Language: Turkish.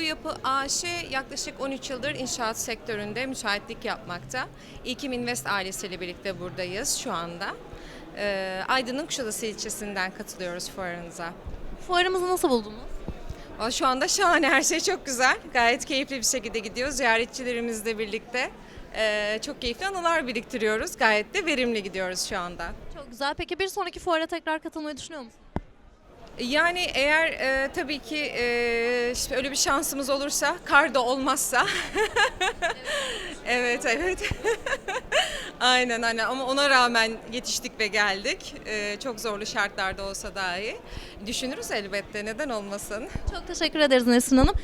Yapı AŞ yaklaşık 13 yıldır inşaat sektöründe müteahhitlik yapmakta. İlkim Invest ailesiyle birlikte buradayız şu anda. Ee, Aydın'ın Kuşadası ilçesinden katılıyoruz fuarınıza. Fuarımızı nasıl buldunuz? Şu anda şahane her şey çok güzel. Gayet keyifli bir şekilde gidiyoruz. Ziyaretçilerimizle birlikte ee, çok keyifli anılar biriktiriyoruz. Gayet de verimli gidiyoruz şu anda. Çok güzel. Peki bir sonraki fuara tekrar katılmayı düşünüyor musunuz? Yani eğer e, tabii ki e, işte öyle bir şansımız olursa, kar da olmazsa. evet, evet. aynen aynen ama ona rağmen yetiştik ve geldik. E, çok zorlu şartlarda olsa dahi. Düşünürüz elbette, neden olmasın? Çok teşekkür ederiz Nesrin Hanım.